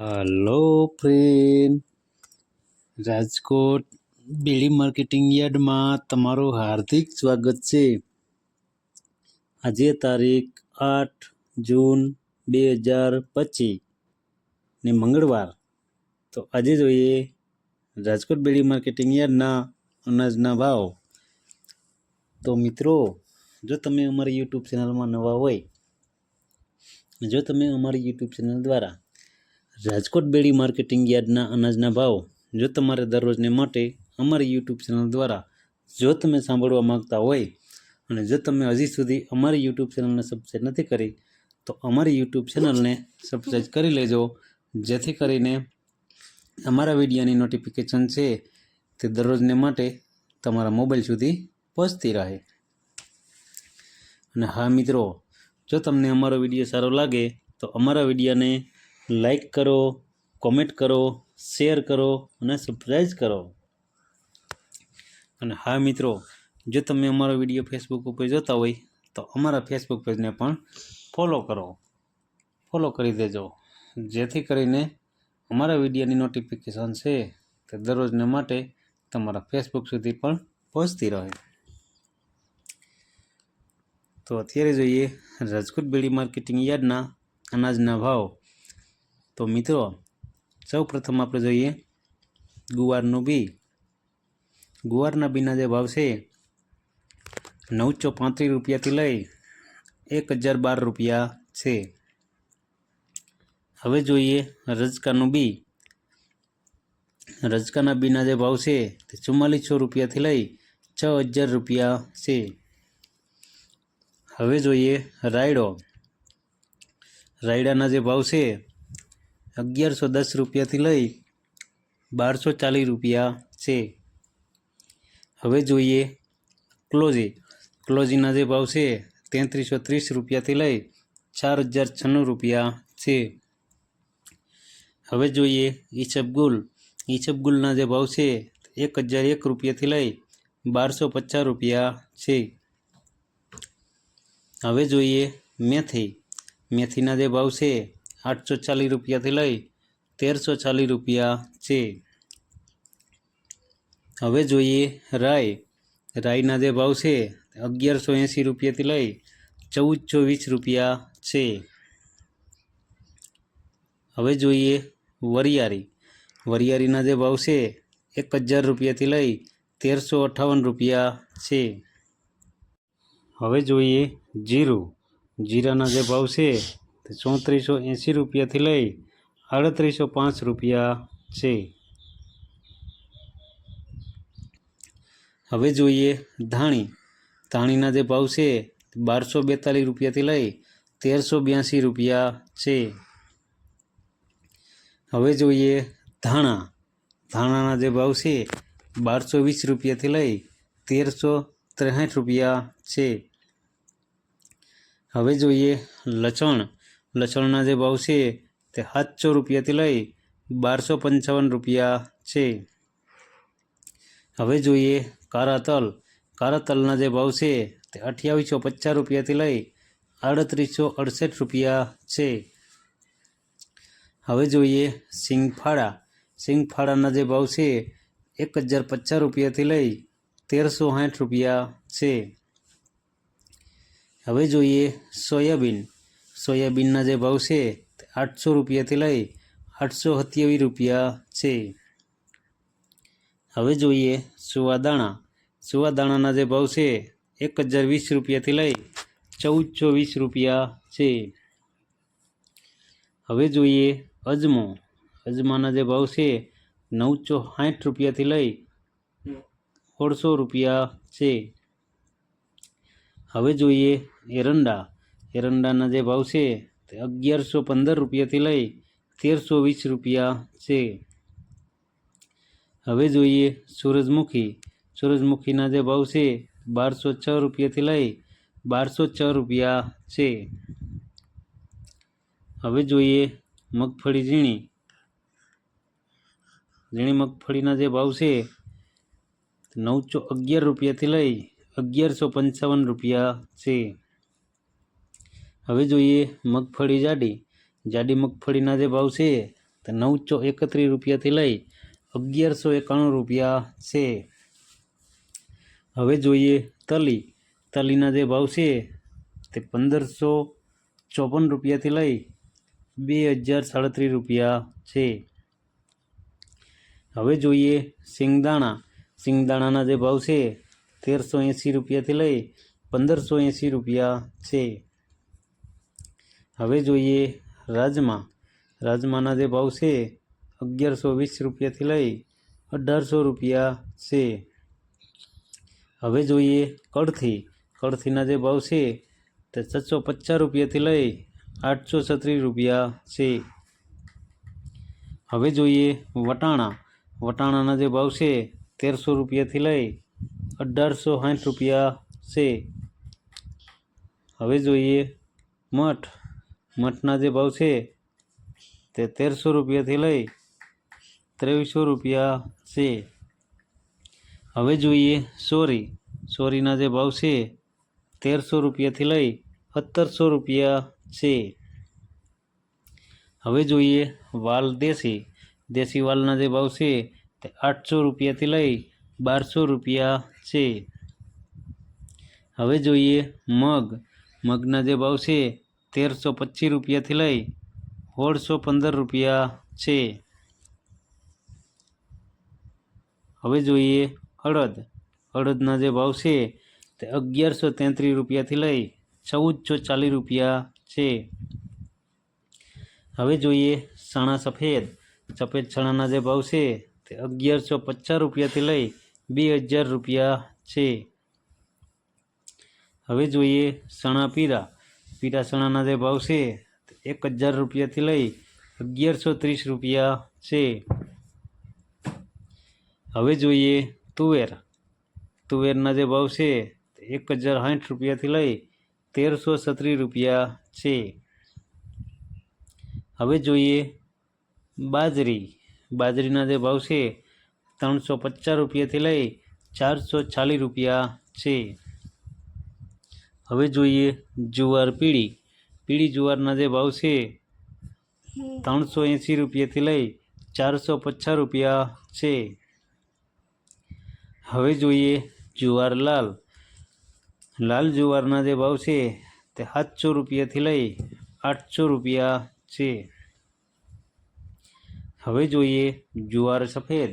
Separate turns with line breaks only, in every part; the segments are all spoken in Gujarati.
Hello friend Rajkot Bedi marketing યાર્ડમાં તમારું હાર્દિક સ્વાગત છે. આજે તારીખ આઠ જૂન બે હજાર પચીસ ને મંગળવાર. તો આજે જોઈએ રાજકોટ બેડી માર્કેટિંગ યાર્ડના અનાજના ભાવ. તો મિત્રો, જો તમે અમારી યુટ્યુબ ચેનલમાં નવા હોય, જો તમે અમારી યુટ્યુબ ચેનલ દ્વારા રાજકોટ બેડી માર્કેટિંગ યાર્ડના અનાજના ભાવ જો તમારે દરરોજને માટે અમારી યુટ્યુબ ચેનલ દ્વારા જો તમે સાંભળવા માંગતા હોય અને જો તમે હજી સુધી અમારી યુટ્યુબ ચેનલને સબસ્ક્રાઈબ નથી કરી, તો અમારી યુટ્યુબ ચેનલને સબસ્ક્રાઈબ કરી લેજો. જેથી કરીને અમારા વિડીયોની નોટિફિકેશન છે તે દરરોજને માટે તમારા મોબાઈલ સુધી પહોંચતી રહે. અને હા મિત્રો, જો તમને અમારો વીડિયો સારો લાગે, તો અમારા વિડીયોને લાઈક કરો કોમેન્ટ કરો શેર કરો અને સબસ્ક્રાઈબ કરો. અને હા મિત્રો, જો તમે અમારો વીડિયો ફેસબુક ઉપર જોતા હોય, તો અમારા ફેસબુક પેજને પણ ફોલો કરો. ફોલો કરી દેજો. જેથી કરીને અમારા વિડીયોની નોટિફિકેશન છે તે દરરોજને માટે તમારા ફેસબુક સુધી પણ પહોંચતી રહે. તો અત્યારે જોઈએ રાજકોટ બેડી માર્કેટિંગ યાર્ડના અનાજના ભાવ. તો મિત્રો, સૌ પ્રથમ આપણે જોઈએ ગુવારનું બી. ગુવારના બીના જે ભાવ છે, નવસો પાંત્રીસ રૂપિયાથી લઈ એક હજાર બાર રૂપિયા છે. હવે જોઈએ રજકાનું બી. રજકાના બીના જે ભાવ છે, તે ચુમ્માલીસો રૂપિયાથી લઈ છ હજાર રૂપિયા છે. હવે જોઈએ રાયડો. રાયડાના જે ભાવ છે અગિયારસો દસ રૂપિયાથી લઈ બારસો ચાલીસ રૂપિયા છે. હવે જોઈએ ક્લોઝી. ક્લોઝીના જે ભાવ છે તેત્રીસો ત્રીસ રૂપિયાથી લઈ ચાર હજાર છન્નું રૂપિયા છે. હવે જોઈએ ઈચબગુલ ઈચબગુલના જે ભાવ છે એક હજાર એક રૂપિયાથી લઈ બારસો પચાસ રૂપિયા છે. હવે જોઈએ મેથી. મેથીના જે ભાવ છે આઠસો ચાલીસ રૂપિયાથી લઈ તેરસો ચાલીસ રૂપિયા છે. હવે જોઈએ રાય. રાયના જે ભાવ છે અગિયારસો એંસી રૂપિયાથી લઈ ચૌદ ચોવીસ રૂપિયા છે. હવે જોઈએ વરિયાળી. વરિયારીના જે ભાવ છે એક હજાર રૂપિયાથી લઈ તેરસો અઠ્ઠાવન રૂપિયા છે. હવે જોઈએ જીરું. જીરાના જે ભાવ છે તે ચોત્રીસો એંસી રૂપિયાથી લઈ આડત્રીસો પાંચ રૂપિયા છે. હવે જોઈએ ધાણી. ધાણીના જે ભાવ છે બારસો બેતાલીસ રૂપિયાથી લઈ તેરસો બ્યાસી રૂપિયા છે. હવે જોઈએ ધાણા. ધાણાના જે ભાવ છે બારસો વીસ રૂપિયાથી લઈ તેરસો ત્રેસઠ રૂપિયા છે. હવે જોઈએ લસણ. લસણના જે ભાવ છે તે સાતસો રૂપિયાથી લઈ બારસો પંચાવન રૂપિયા છે. હવે જોઈએ કારા તલ. કારા તલના જે ભાવ છે તે અઠ્યાવીસો પચાસ રૂપિયાથી લઈ આડત્રીસો અડસઠ રૂપિયા છે. હવે જોઈએ સિંગફાળા. સિંગફાળાના જે ભાવ છે એક હજાર પચાસ રૂપિયાથી લઈ તેરસો સાઠ રૂપિયા છે. હવે જોઈએ સોયાબીન. સોયાબીનના જે ભાવ છે, આઠસો રૂપિયાથી લઈ આઠસો સત્યાવીસ રૂપિયા છે. હવે જોઈએ સુવાદાણા. સુવાદાણાના જે ભાવ છે, એક હજાર વીસ રૂપિયાથી લઈ ચૌદસો વીસ રૂપિયા છે. હવે જોઈએ અજમો. અજમાના જે ભાવ છે, નવસો સાઠ રૂપિયાથી લઈ સોળસો રૂપિયા છે. હવે જોઈએ એરંડા. એરંડાના જે ભાવ છે તે અગિયારસો પંદર રૂપિયાથી લઈ તેરસો વીસ રૂપિયા છે. હવે જોઈએ સૂરજમુખી. સૂરજમુખીના જે ભાવ છે બારસો છ રૂપિયાથી લઈ બારસો છ રૂપિયા છે. હવે જોઈએ મગફળી ઝીણી. ઝીણી મગફળીના જે ભાવ છે નવસો અગિયાર રૂપિયાથી લઈ અગિયારસો પંચાવન રૂપિયા છે. હવે જોઈએ મગફળી જાડી. જાડી મગફળીના જે ભાવ છે તે નવસો એકત્રીસ રૂપિયાથી લઈ અગિયારસો એકાણું રૂપિયા છે. હવે જોઈએ તલી. તલીના જે ભાવ છે તે પંદરસો ચોપન રૂપિયાથી લઈ બે હજાર સાડત્રીસ રૂપિયા છે. હવે જોઈએ સિંગદાણા. સિંગદાણાના જે ભાવ છે તેરસો એંસી રૂપિયાથી લઈ પંદરસો એંસી રૂપિયા છે. હવે જોઈએ રાજમા. રાજમાના જે ભાવ છે, અગિયારસો વીસ રૂપિયાથી લઈ અઢારસો રૂપિયા છે. હવે જોઈએ કળથી કળથીના જે ભાવ છે, તે છસો પચાસ રૂપિયાથી લઈ આઠસો છત્રીસ રૂપિયા છે. હવે જોઈએ વટાણા. વટાણાના જે ભાવ છે, તેરસો રૂપિયાથી લઈ અઢારસો સાઠ રૂપિયા છે. હવે જોઈએ મઠ. મઠના જે ભાવ છે, તે તેરસો રૂપિયાથી લઈ ત્રેવીસો રૂપિયા છે. હવે જોઈએ સોરી. સોરીના જે ભાવ છે, તેરસો રૂપિયાથી લઈ સત્તરસો રૂપિયા છે. હવે જોઈએ વાલ દેશી. દેશી વાલના જે ભાવ છે, તે આઠસો રૂપિયાથી લઈ બારસો રૂપિયા છે. હવે જોઈએ મગ. મગના જે ભાવ છે તેરસો પચીસ રૂપિયાથી લઈ સોળસો પંદર રૂપિયા છે. હવે જોઈએ અડદ અડદના જે ભાવ છે તે અગિયારસો તેત્રીસ રૂપિયાથી લઈ ચૌદસો ચાલીસ રૂપિયા છે. હવે જોઈએ ચણા સફેદ. સફેદ ચણાના જે ભાવ છે તે અગિયારસો પચાસ રૂપિયાથી લઈ બે હજાર રૂપિયા છે. હવે જોઈએ ચણા પીરા પીરા ચણાના જે ભાવ છે, એક હજાર રૂપિયાથી લઈ અગિયારસો ત્રીસ રૂપિયા છે. હવે જોઈએ તુવેર. તુવેરના જે ભાવ છે, એક હજાર સાઠ રૂપિયાથી લઈ તેરસો છત્રીસ રૂપિયા છે. હવે જોઈએ બાજરી. બાજરીના જે ભાવ છે, ત્રણસો પચાસ રૂપિયાથી લઈ ચારસો ચાલીસ રૂપિયા છે. હવે જોઈએ જુવાર પીળી. પીળી જુવારના જે ભાવ છે, ત્રણસો એંસી રૂપિયાથી લઈ ચારસો પચાસ રૂપિયા છે. હવે જોઈએ જુવાર લાલ. લાલ જુવારના જે ભાવ છે, તે સાતસો રૂપિયાથી લઈ આઠસો રૂપિયા છે. હવે જોઈએ જુવાર સફેદ.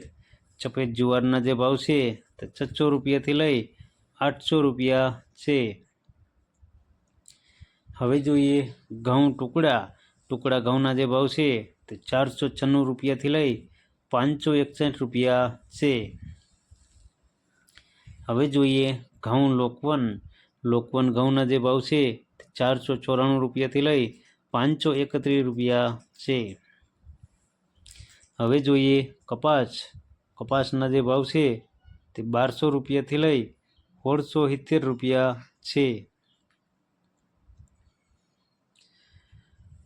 સફેદ જુવારના જે ભાવ છે, તે છસો રૂપિયાથી લઈ આઠસો રૂપિયા છે. હવે જોઈએ ઘઉં ટુકડા. ટુકડા ઘઉંના જે ભાવ છે તે ચારસો છન્નું રૂપિયાથી લઈ પાંચસો એકસઠ રૂપિયા છે. હવે જોઈએ ઘઉં લોકવન. લોકવન ઘઉંના જે ભાવ છે તે ચારસો ચોરાણું રૂપિયાથી લઈ પાંચસો એકત્રીસ રૂપિયા છે. હવે જોઈએ કપાસ. કપાસના જે ભાવ છે તે બારસો રૂપિયાથી લઈ સોળસો સિત્તેર રૂપિયા છે.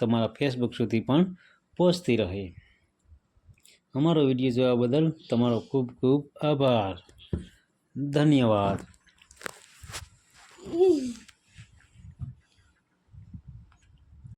તમારા ફેસબુક સુધી પણ પહોંચતી રહે અમારો વીડિયો જોવા બદલ તમારો ખૂબ ખૂબ આભાર ધન્યવાદ.